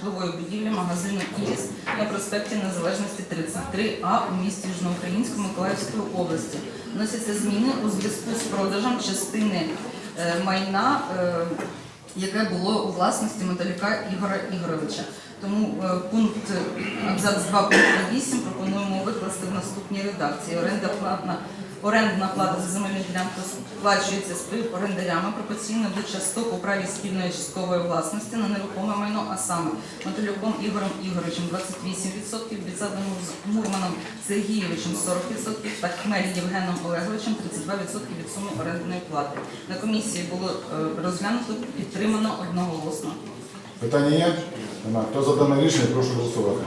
житлової будівлі магазину «Іріс» на проспекті Незалежності 33А у місті Южноукраїнську Миколаївської області. Вносяться зміни у зв'язку з продажем частини е, майна, е, яке було у власності Металюка Ігора Ігоровича. Тому е, пункт абзац 2 пункт 8 пропонуємо викласти в наступній редакції. Оренда платна Орендна плата за земельну ділянку сплачується співорендарями пропорційно до часток у праві спільної часткової власності на нерухоме майно, а саме Мотолюком Ігорем Ігоровичем 28%, Біцадом Мурманом Сергійовичем 40% та Хмель Євгеном Олеговичем 32% від суми орендної плати. На комісії було е, розглянуто, підтримано одноголосно. Питання є? Нема. Хто за рішення, прошу голосувати.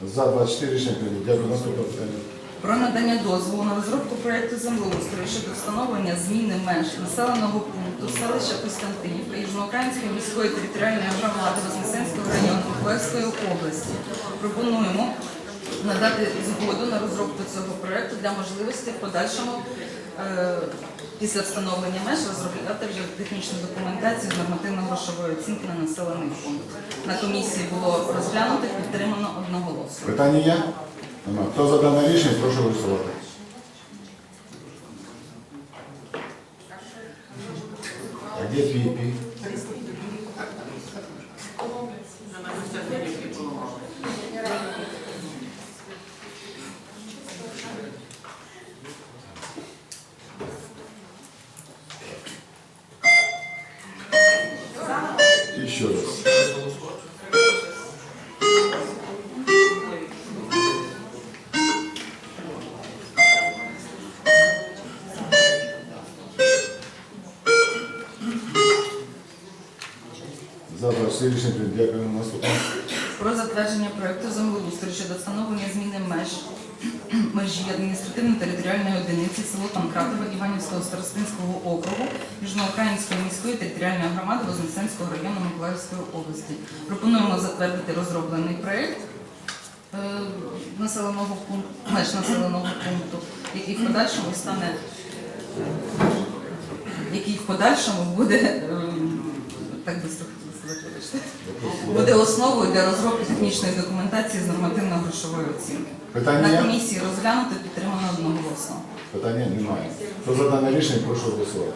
За 24 рішення прийнято. Дякую. Наступне питання. Про надання дозволу на розробку проєкту землеустрою щодо встановлення зміни меж населеного пункту селища Костянтинівка Южноукраїнської міської територіальної громади Вознесенського району Миколаївської області. Пропонуємо надати згоду на розробку цього проєкту для можливості в подальшому е, після встановлення меж розробляти вже технічну документацію з нормативно-грошової оцінки на населений пункт. На комісії було розглянуто, підтримано одноголосно. Питання є? Нема. Хто за дане рішення, прошу голосувати. А де твій пі? Еще раз. За 24 рішення. Дякую. Наступне. про затвердження проекту землеустрою щодо встановлення зміни меж межі адміністративно-територіальної одиниці село Панкратове Іванівського старостинського округу Южноукраїнської міської територіальної громади Вознесенського району Миколаївської області. Пропонуємо затвердити розроблений проект е, населеного пункту, меж населеного пункту, який в подальшому стане який в подальшому буде ем, так хотіла сказати, буде основою для розробки технічної документації з нормативно-грошової оцінки. Питання На комісії розглянути підтримано одноголосно. Питання немає. Хто за дане рішення, прошу голосувати.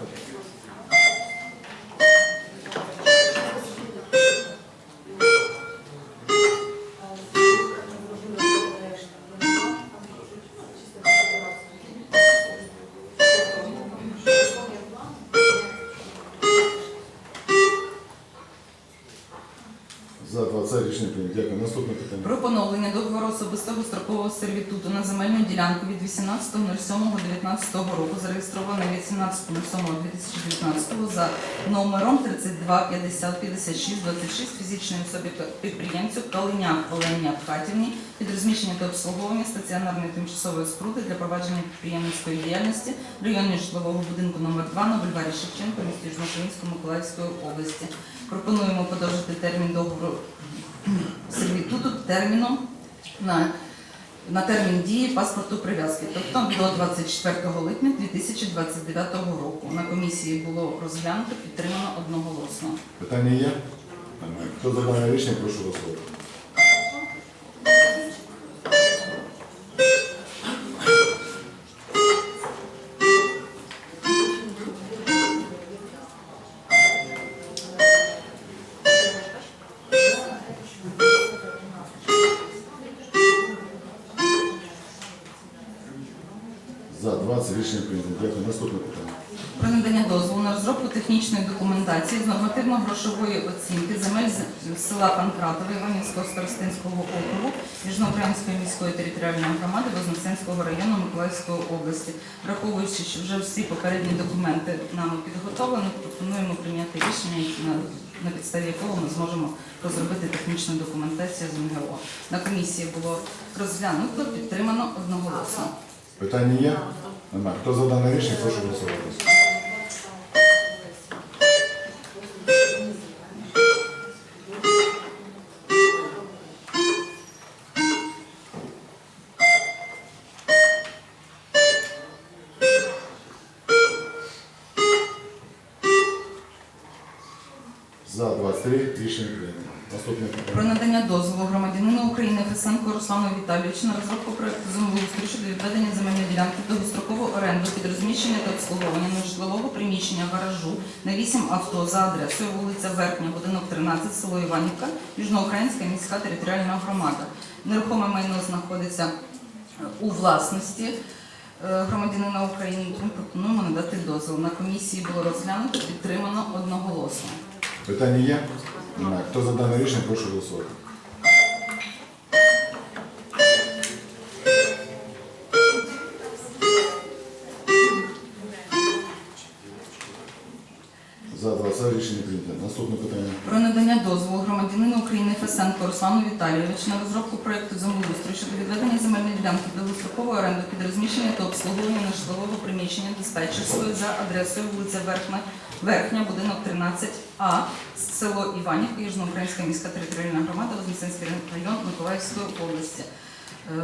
Сервітуту на земельну ділянку від 18.07.19 року, зареєстрований від 17.07.2019 за номером 32 50 56 26 фізичної особі підприємцю Калиняк Олені Апхатівні під розміщення та обслуговування стаціонарної тимчасової споруди для провадження підприємницької діяльності в районі житлового будинку номер 2 на бульварі Шевченка, місті Южноукраїнської Миколаївської області. Пропонуємо подовжити термін договору сервітуту терміном на, на термін дії паспорту прив'язки, тобто до 24 липня 2029 року. На комісії було розглянуто, підтримано одноголосно. Питання є? Хто за рішення, прошу голосувати. Нормативно-грошової оцінки земель села Панкратове Іванівського старостинського округу Южноукраїнської міської територіальної громади Вознесенського району Миколаївської області. Враховуючи, що вже всі попередні документи нами підготовлені, пропонуємо прийняти рішення, на підставі якого ми зможемо розробити технічну документацію з МГО. На комісії було розглянуто, підтримано одноголосно. Питання є? Немає. Хто за дане рішення, прошу голосувати. Віталійовичу на розробку проекту землеустрою щодо відведення земельної ділянки довгострокову оренду під розміщення та обслуговування нежитлового приміщення гаражу на 8 авто за адресою вулиця Верхня, будинок 13, село Іванівка, Южноукраїнська міська територіальна громада. Нерухоме майно знаходиться у власності е, громадянина України, тому пропонуємо надати дозвіл. На комісії було розглянуто, підтримано одноголосно. Питання є? Хто за дане рішення, прошу голосувати. Руслану Віталійовичу на розробку проекту землеустрою щодо відведення земельної ділянки для дострокової оренди під розміщення та обслуговування нежитлового приміщення диспетчерської за адресою вулиця Верхня, Верхня, будинок 13А, село Іванівка, Южноукраїнська міська територіальна громада, Вознесенський район Миколаївської області. Е,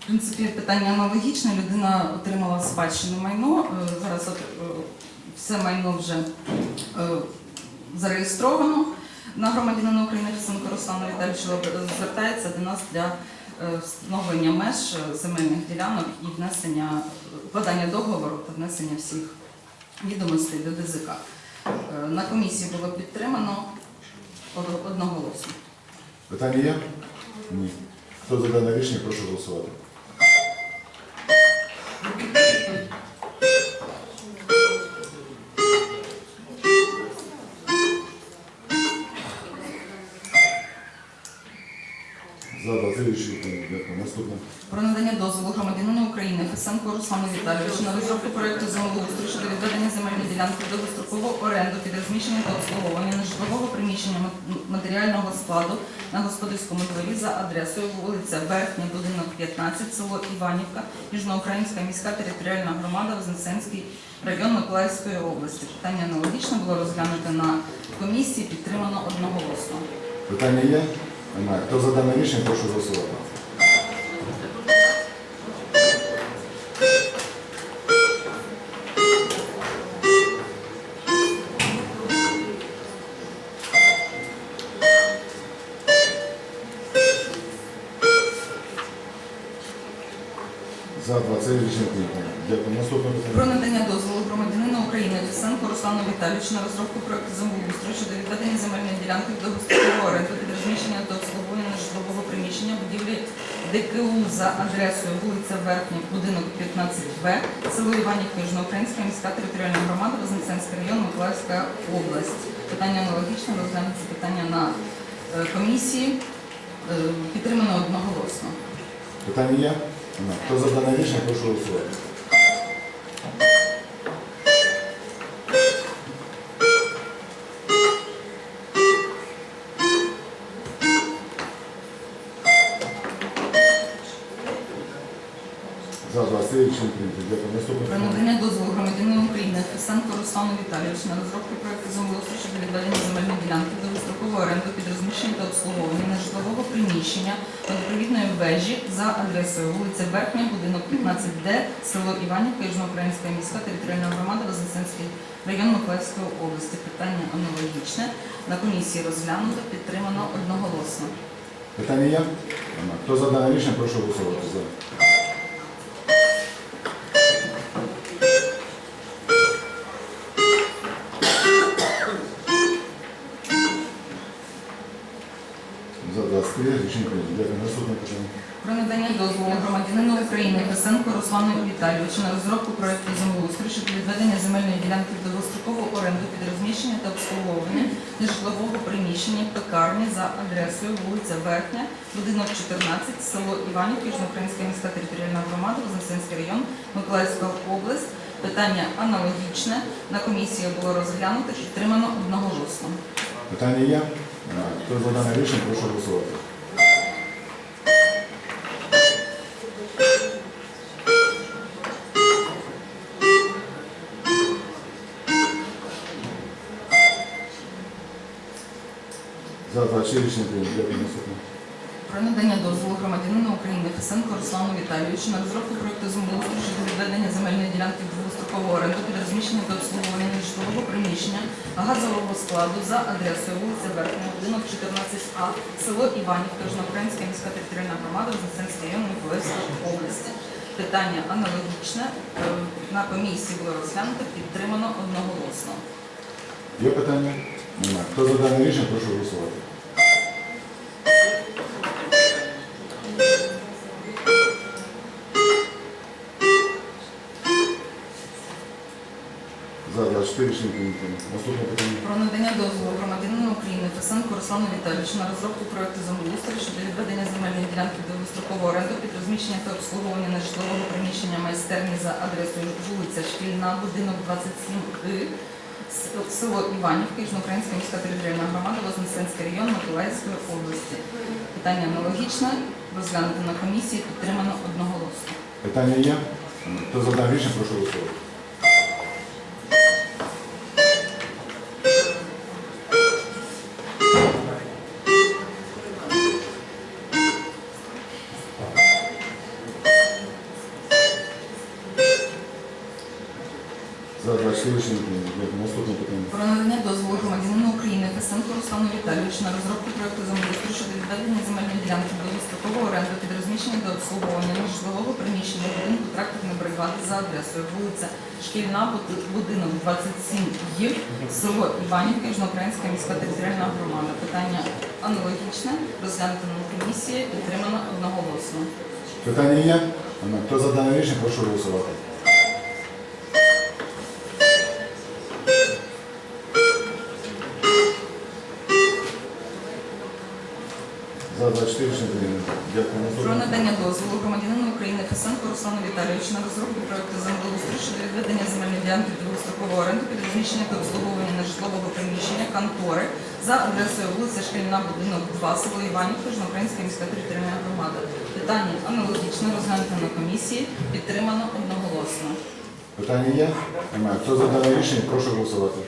В принципі, питання аналогічне. Людина отримала спадщину майно. Е, Зараз е, все майно вже зареєстровано на громадянина України Фесенко Руслана Віталійовича звертається до нас для е, встановлення меж е, земельних ділянок і внесення укладання договору та внесення всіх відомостей до ДЗК. Е, На комісії було підтримано одноголосно. Питання є? Ні. Хто за дане рішення, прошу голосувати. Фесенко Руслану Віталійовичу на розробку проекту землеустрою щодо відведення земельної ділянки в довгострокову оренду під розміщення та обслуговування нежитлового приміщення матеріального складу на господарському дворі за адресою вулиця Верхня, будинок 15, село Іванівка, Южноукраїнська міська територіальна громада, Вознесенський район Миколаївської області. Питання аналогічне було розглянуто на комісії, підтримано одноголосно. Питання є? Немає. Хто за дане рішення, прошу голосувати. На розробку проекту землеустрою щодо відведення земельної ділянки до дострокового оренду під розміщення та обслуговування житлового приміщення будівлі ДКУ за адресою вулиця Верхня, будинок 15В, село Іванівка, Южноукраїнська міська територіальна громада, Вознесенський район, Миколаївська область. Питання аналогічне, розглянуться питання на е, комісії. Е, Підтримано одноголосно. Питання є? Хто за дане рішення, прошу голосувати. 23 рішення прийнято. Дякую. Наступне Про питання. надання дозволу громадянину України Фесенко Руслану Віталійовичу на розробку проекту землеустрою щодо відведення земельної ділянки до дострокової оренди під розміщення та обслуговування нежитлового приміщення водопровідної вежі за адресою вулиця Верхня, будинок 15Д, село Іванівка, Южноукраїнська міська територіальна громада, Вознесенський район Миколаївської області. Питання аналогічне. На комісії розглянуто, підтримано одноголосно. Питання є? Хто за дане рішення, прошу голосувати. За рішення прийнято. Дякую. Наступне питання. Про надання дозволу громадянину України Фесенко Руслану Віталійовичу на розробку проекту землеустрою щодо відведення земельної ділянки в довгострокову оренду під розміщення та обслуговування нежитлового приміщення пекарні за адресою вулиця Верхня, будинок 14, село Іванівка, Южноукраїнська міська територіальна громада, Вознесенський район, Миколаївська область. Питання аналогічне. На комісії було розглянуто, підтримано одноголосно. Питання є? Хто за дане рішення, прошу голосувати. 26 рішення прийнято. Дякую. Наступне. Про надання дозволу громадянину України Фесенко Руслану Віталійовичу на розробку проекту землеустрою щодо відведення земельної ділянки в довгострокову оренду під розміщення та обслуговування нежитлового приміщення газового складу за адресою вулиця Верхня, будинок 14А, село Іванівка, Жнокринська міська територіальна громада, Вознесенський район Миколаївської області. Питання аналогічне. Е, На комісії було розглянуто, підтримано одноголосно. Є питання? Немає. Хто за дане рішення, прошу голосувати. Наступне питання. Про надання дозволу громадянину України Фесенку Руслану Віталійовичу на розробку проекту землеустрою щодо відведення земельної ділянки до довгострокової оренди під розміщення та обслуговування нежитлового приміщення майстерні за адресою вулиця Шкільна, будинок 27 И, с- село Іванівки, Южноукраїнська міська територіальна громада, Вознесенський район Миколаївської області. Питання аналогічне, розглянуто на комісії, підтримано одноголосно. Питання є? Хто за рішення, прошу голосувати. Адресою вулиця Шкільна, будинок 27 Єв, село Іванівка, Южноукраїнська міська територіальна громада. Питання аналогічне, розглянуто на комісії, підтримано одноголосно. Питання є? Хто за дане рішення, прошу голосувати. Про надання дозволу громадянину України Фесенко Руслану Віталійовичу на розробку проекту землеустрою щодо відведення земельної ділянки довгострокової оренди під розміщення та обслуговування нежитлового приміщення контори за адресою вулиця Шкільна, будинок 2, село Іванівка, Жнокринська міська територіальна громада. Питання аналогічно розглянуто на комісії, підтримано одноголосно. Питання є? Немає. Хто за дане рішення, прошу голосувати.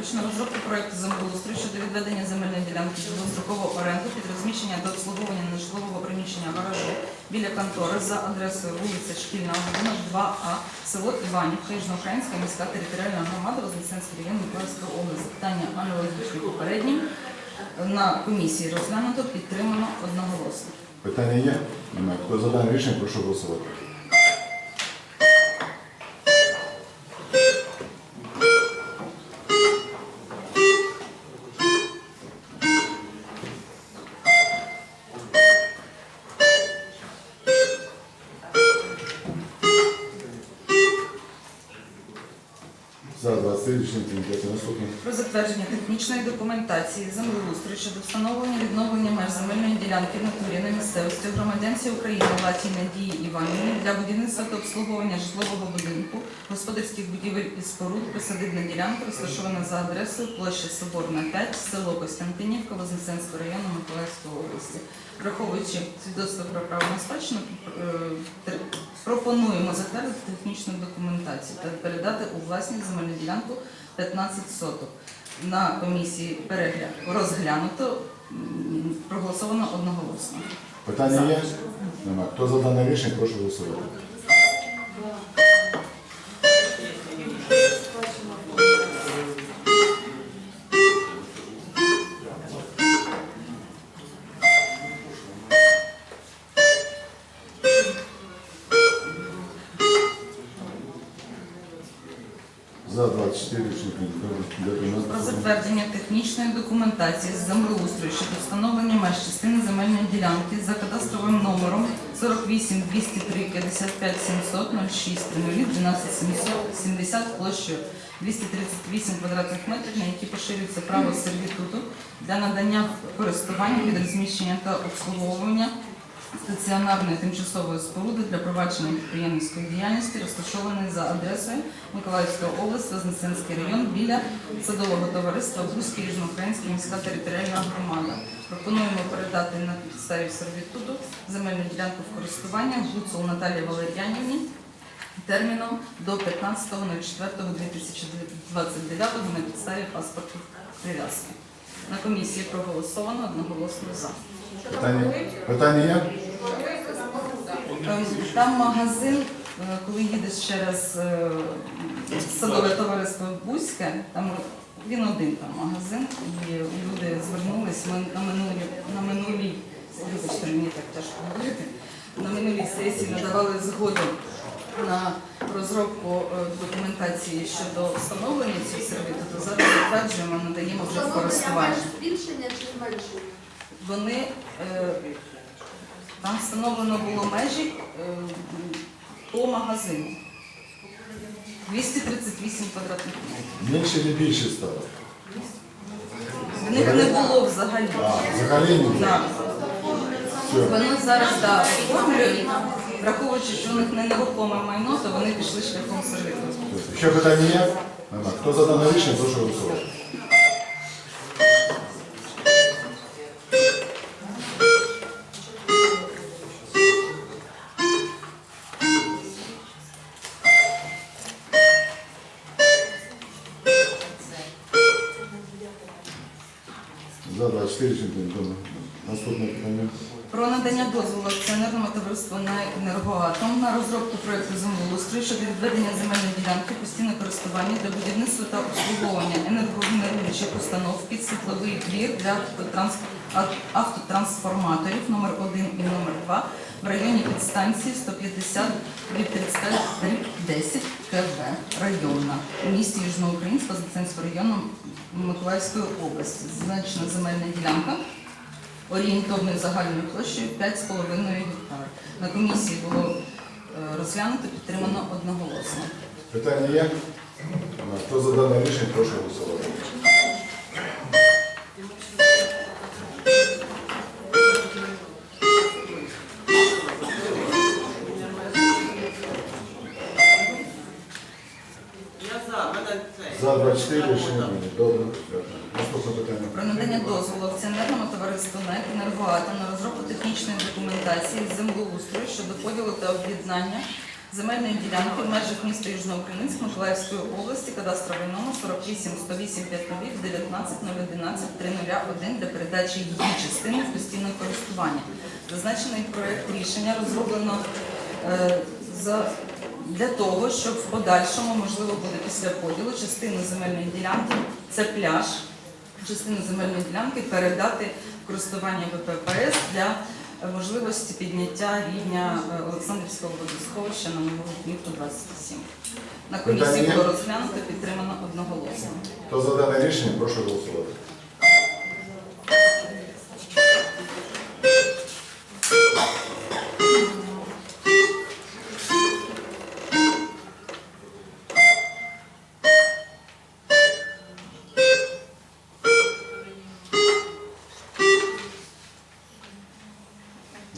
На розробку проекту землеустрою щодо відведення земельної ділянки довгострокову оренду під розміщення до обслуговування нежитлового приміщення гаражу біля контори за адресою вулиця Шкільна, будинок 2А, село Іванівка, Южноукраїнська міська територіальна громада, Вознесенський район Миколаївської області. Питання аналогічні попереднім. На комісії розглянуто, підтримано одноголосно. Питання є? Немає. Хто за рішення, прошу голосувати. Документації землеустрою щодо встановлення відновлення меж земельної ділянки в натурі на місцевості громадянці України Латій Надії Іванівни для будівництва та обслуговування житлового будинку, господарських будівель і споруд, присадибна ділянка, розташована за адресою площа Соборна 5, село Костянтинівка, Вознесенського району Миколаївської області. Враховуючи свідоцтво про право на спадщину, е, пропонуємо затвердити технічну документацію та передати у власність земельну ділянку 15 соток. На комісії перегляд розглянуто, проголосовано одноголосно. Питання є? Нема. Хто за дане рішення, прошу голосувати. Технічної документації з землеустрою щодо встановлення меж частини земельної ділянки за кадастровим номером 48 203 55 700 06 00 12 770 площею 238 квадратних метрів, на які поширюється право сервітуту для надання користування від розміщення та обслуговування стаціонарної тимчасової споруди для провадження підприємницької діяльності, розташованої за адресою Миколаївська область, Вознесенський район біля садового товариства Бузький Южноукраїнська міська територіальна громада. Пропонуємо передати на підставі сервітуту земельну ділянку в користування Гуцул Наталії Валер'янівні терміном до 15.04.2029 на підставі паспорту прив'язки. На комісії проголосовано одноголосно за. Питання, питання є? Ем, Там магазин, е, коли їдеш через е, садове товариство Бузьке, там він один там магазин, і люди звернулись ми на минулій, на минулій, вибачте, мені так тяжко говорити, на минулій сесії надавали згоду на розробку е, документації щодо встановлення цих сервіту, то зараз затверджуємо, надаємо вже в користування. Збільшення чи зменшення? Вони е, там встановлено було межі е, по магазину. 238 квадратних метрів. Менше чи більше стало? В них не було взагалі. А, взагалі. Да. Все. Вони зараз да, оформлюють, враховуючи, що у них не нерухоме майно, то вони пішли шляхом сервіту. Ще питання є? Нема. Хто за дане рішення, прошу голосувати. На енергоатом на розробку проекту землеустрою щодо відведення земельної ділянки постійного користування для будівництва та обслуговування енергогенеруючих установ під світловий двір для автотранс- ав- автотрансформаторів номер 1 і номер 2 в районі підстанції 150 від 35 10 КВ районна у місті Южноукраїнська Заценського району Миколаївської області. Зазначена земельна ділянка орієнтовною загальною площею 5,5 гектар. На комісії було е, розглянуто, підтримано одноголосно. Питання є? Хто за дане рішення, прошу голосувати. Акціонерному товариству НЕК «Енергоатом» на розробку технічної документації з землеустрою щодо поділу та об'єднання земельної ділянки в межах міста Южноукраїнськ Миколаївської області, кадастровий номер 48 108 5 19 011 301 для передачі її частини в постійне користування. Зазначений проект рішення розроблено е, за для того, щоб в подальшому можливо буде після поділу частину земельної ділянки, це пляж, частину земельної ділянки передати в користування ВППС для можливості підняття рівня е, Олександрівського водосховища на нову Дніпро 27. На комісії Питання було розглянуто, підтримано одноголосно. Хто за дане рішення, прошу голосувати.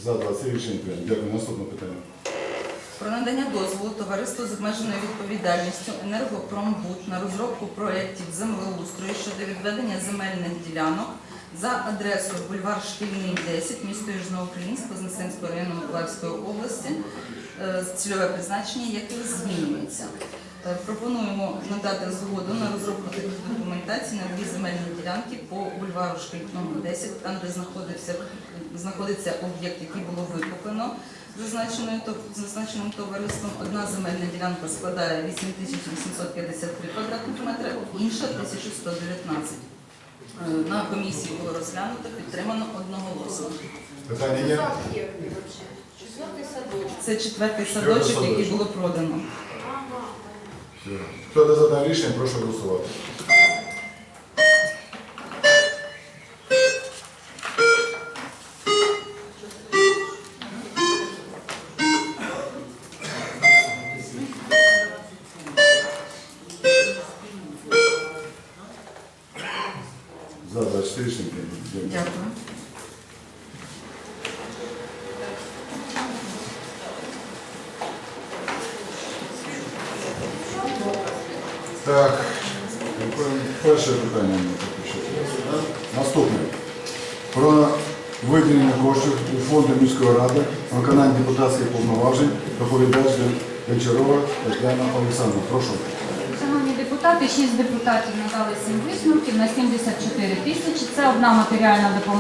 За 20 рішення прийнято. Дякую. Наступне питання. Про надання дозволу товариству з обмеженою відповідальністю «Енергопромбуд» на розробку проєктів землеустрою щодо відведення земельних ділянок за адресою бульвар Шкільний, 10, місто Южноукраїнськ, Вознесенського району Миколаївської області, е, цільове призначення яких змінюється. Е, Пропонуємо надати згоду на розробку таких документацій на дві земельні ділянки по бульвару Шкільному 10, там, де знаходився, знаходиться об'єкт, який було викуплено зазначеним товариством. Одна земельна ділянка складає 8853 квадратних метри, інша 1119. Е, На комісії було розглянуто, підтримано одноголосно. Питання є? Четвертий садочок. Це четвертий Четвертий садочок, який було продано. Хто за дане рішення, прошу голосувати.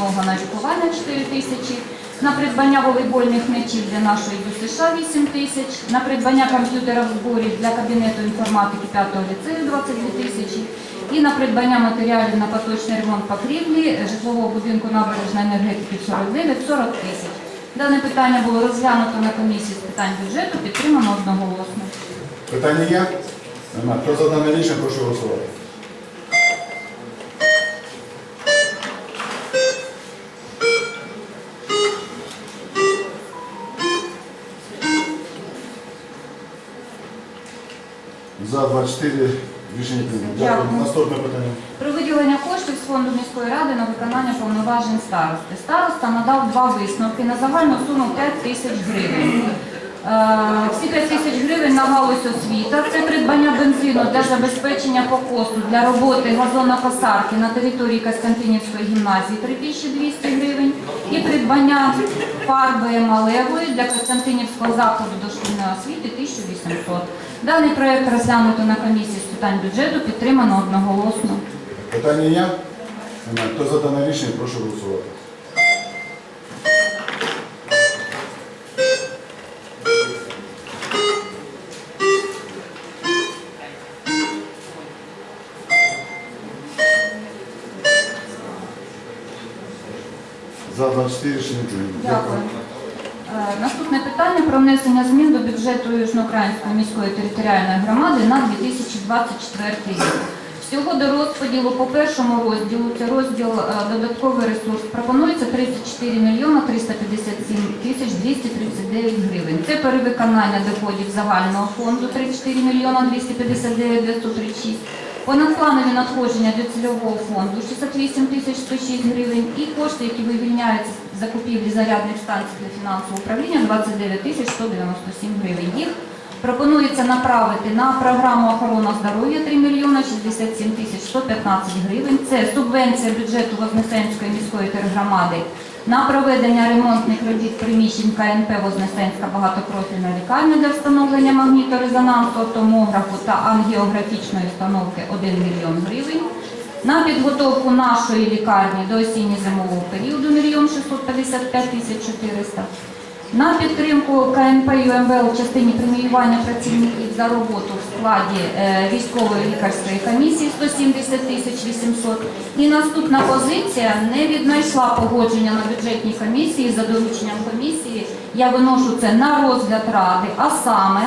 Допомога на лікування 4 тисячі, на придбання волейбольних м'ячів для нашої ДЮСШ 8 тисяч, на придбання комп'ютера в зборі для кабінету інформатики 5-го ліцею 22 тисячі і на придбання матеріалів на поточний ремонт покрівлі житлового будинку набережної енергетики 49 40 тисяч. Дане питання було розглянуто на комісії з питань бюджету, підтримано одноголосно. Питання є? Хто за дане рішення, прошу голосувати. За 24 рішення прийнято. Дякую. Дякую. Наступне питання. Про виділення коштів з фонду міської ради на виконання повноважень старости. Староста надав два висновки на загальну суму 5 тисяч гривень. Е, Всі 5 тисяч гривень на галузь освіта. Це придбання бензину для забезпечення покосу для роботи газонокосарки на території Костянтинівської гімназії 3200 гривень і придбання фарби емалевої для Костянтинівського закладу дошкільної освіти 1800. Даний проект розглянуто на комісії з питань бюджету, підтримано одноголосно. Питання є? Нема. Хто за дане рішення, прошу голосувати. За 24 рішення прийнято. Дякую. Е, Наступне питання про внесення змін до бюджету Южноукраїнської міської територіальної громади на 2024 рік. Всього до розподілу по першому розділу, це розділ е, додатковий ресурс, пропонується 34 мільйона 357 тисяч 239 гривень. Це перевиконання доходів загального фонду 34 мільйона 259 936. Понадпланові надходження до цільового фонду 68 тисяч 106 гривень і кошти, які вивільняються з закупівлі зарядних станцій для фінансового управління 29 тисяч 197 гривень. Їх пропонується направити на програму охорона здоров'я 3 мільйона 67 тисяч 115 гривень. Це субвенція бюджету Вознесенської міської тергромади на проведення ремонтних робіт приміщень КНП Вознесенська багатопрофільна лікарня для встановлення магніторезонансу, томографу та ангіографічної установки 1 мільйон гривень. На підготовку нашої лікарні до осінньо-зимового періоду 1 мільйон 655 тисяч 400. На підтримку КНП ЮМВЛ в частині преміювання працівників за роботу в складі е, військової лікарської комісії 170 тисяч 800. І наступна позиція не віднайшла погодження на бюджетній комісії за дорученням комісії. Я виношу це на розгляд ради, а саме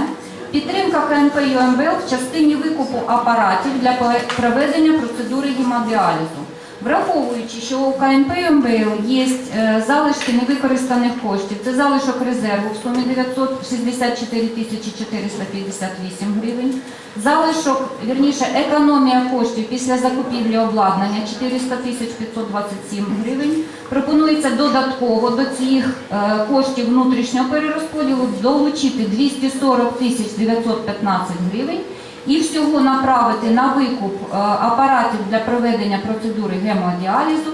підтримка КНП ЮМВЛ в частині викупу апаратів для проведення процедури гемодіалізу. Враховуючи, що у КНП МБЛ є е, залишки невикористаних коштів, це залишок резерву в сумі 964 тисячі 458 гривень, залишок, вірніше, економія коштів після закупівлі обладнання 400 тисяч 527 гривень. Пропонується додатково до цих е, коштів внутрішнього перерозподілу долучити 240 тисяч 915 гривень і всього направити на викуп е, апаратів для проведення процедури гемодіалізу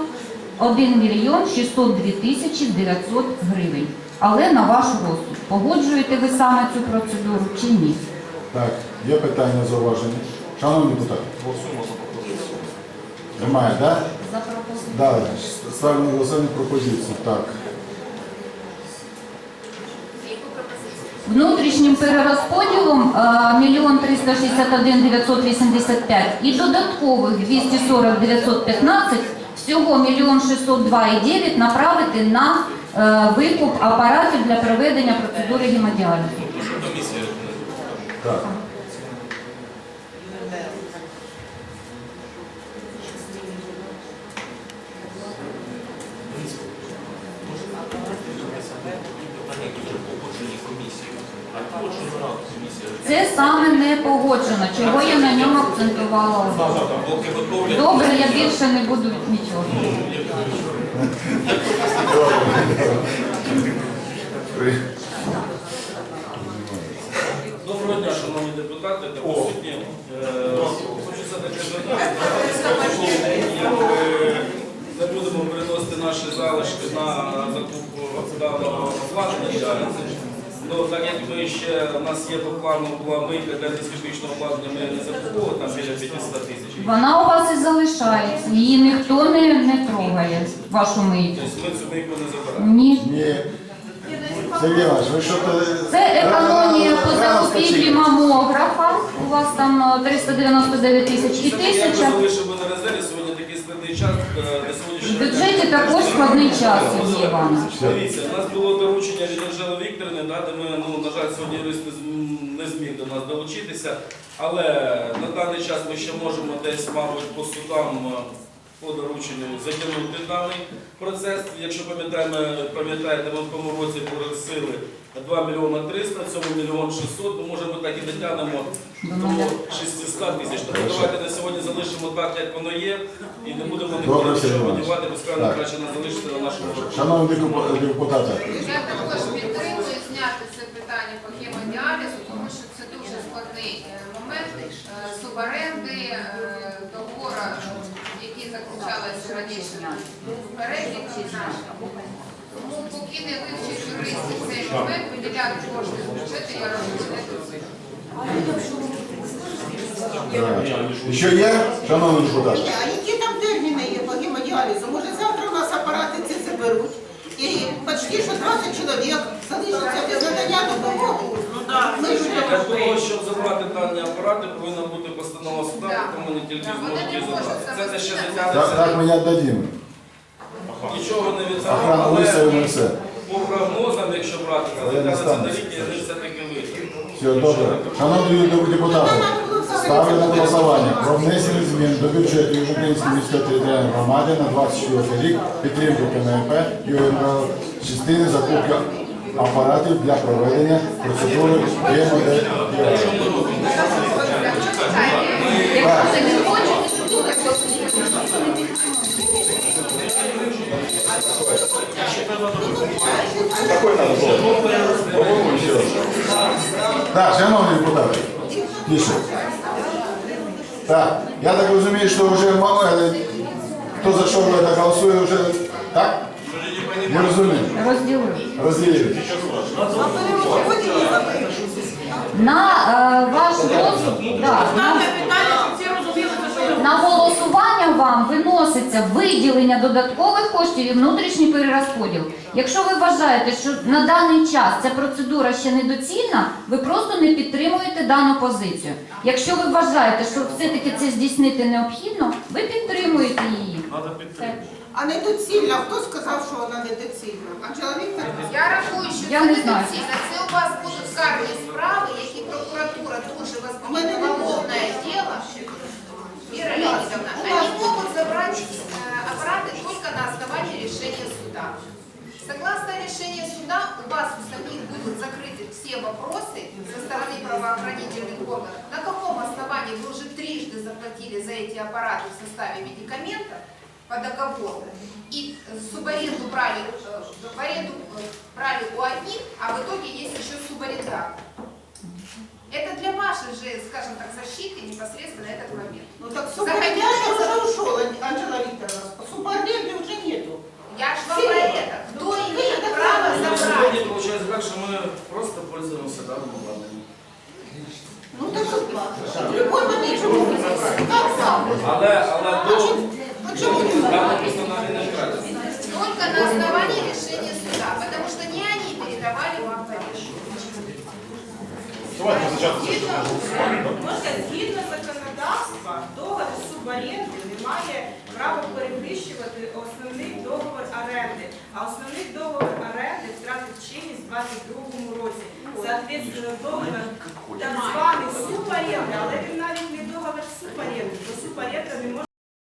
1 мільйон 602 тисячі 900 гривень. Але на ваш розсуд, погоджуєте ви саме цю процедуру чи ні? Так, є питання, зауваження. Шановні депутати. Немає, так? Да, ставлю на голосування пропозицію. Так. Внутрішнім перерозподілом е, мільйон 361 985 і додаткових 240 915, всього мільйон 602,9 направити на е, викуп апаратів для проведення процедури гемодіалізу. Так. саме не погоджено, чого я на ньому акцентувала. Добре, я більше не буду нічого. Доброго дня, шановні депутати, та присутні. Хочу все-таки задати, не будемо приносити наші залишки на закупку даного обладнання. Ну, так як ми ще, у нас є по плану була мийка для дископічного обладнання, ми не закуповували там біля 500 тисяч. Вона у вас і залишається. Її ніхто не, не трогає, вашу мийку. Тобто ми цю мийку не забираємо. Ні. Ні. Сергій Іванович, ви що то... Це економія по закупівлі мамографа. У вас там е, 399 тисяч і Це я би тисяча. залишив би на резерві сьогодні такий складний час е, для В бюджеті також складний час, Сергій. Дивіться, у нас було доручення від Анжели Вікторівни, де ми, ну, на жаль, сьогодні не зм- не зміг до нас долучитися, але на даний час ми ще можемо десь, мабуть, по судам е, по дорученню затягнути даний процес. Якщо пам'ятаємо, пам'ятаєте, ми в тому році просили 2 мільйона 300, в цьому мільйон 600, то може ми так і дотягнемо до 600 тисяч. Тому давайте на сьогодні залишимо так, як воно є, і не будемо ніколи нічого подівати, безкрайно Так. краще нас залишити на нашому році. Шановні депутати, Я також підтримую зняти це питання по гемодіалізу, тому що це дуже складний е, момент е, суборенди, е, договора, які заключалися раніше в переліку наші. Тому поки не вивчить юристи цей момент, виділяти кошти з бюджету, я рахую недоцільно. е, що є, шановні депутати? А які там терміни є по гемодіалізу? Може завтра у нас апарати ці заберуть? І почти що 20 чоловік залишиться без надання допомоги. Ж Для того, щоб забрати дані апарати, повинна бути постанова суда, тому не тільки зможуть її забрати. Це те, що самостійно. Так, так ми не віддадимо. Нічого не виставила але все. по прогнозам, якщо брати, на станеться. рік, і вони все-таки вийдуть. Все, добре. Шановні депутати, ставлю на голосування про внесення змін до бюджету Южноукраїнської міської територіальної громади на 24 рік підтримку КНП ЮНР частини закупки апаратів для проведення процедури гемодіалізу. Якщо ви не хочете, Так, шановні депутати, тише. Так, я так розумію, що вже мало, е, хто за що так голосує вже, так? Не розумію. розділили. Розділили. На е, ваш розсуд, да, на, на вам виноситься виділення додаткових коштів і внутрішній перерозподіл. Якщо ви вважаєте, що на даний час ця процедура ще недоцільна, ви просто не підтримуєте дану позицію. Якщо ви вважаєте, що все-таки це здійснити необхідно, ви підтримуєте її. А недоцільна. Хто сказав, що вона недоцільна? Анжела Вікторівна? Я рахую, що Я це не знаю. недоцільно. Це у вас будуть карні справи, які прокуратура дуже возьме уголовное дело. Вера Леонидовна, они могут забрать э, аппараты только на основании решения суда. Согласно решению суда, у вас у самих будут закрыты все вопросы со стороны правоохранительных органов. На каком основании вы уже трижды заплатили за эти аппараты в составе медикаментов по договору и субаренду брали, э, в аренду э, брали у одних, а в итоге есть еще субаренда. Это для вашей же, скажем так, защиты непосредственно этот момент. Ну так субаренда уже ушел, Анжела Викторовна. Субаренды уже нету. Я ж вам про это. Кто имеет право Ну, забрать? сьогодні виходить так, що ми просто пользуємося даним обладнанням. Ну так в любой момент же могут забрать. Как сам? Але, але до Почему не забрать? Только на основании решения суда, потому что не они передавали вам повестку. Можна має право перевищувати основний договор оренди. А основний договор оренди втратив чинність в 2022 році. Соответственно, договор так званий суборенди, але він навіть не договор суборенди, бо суборенда не може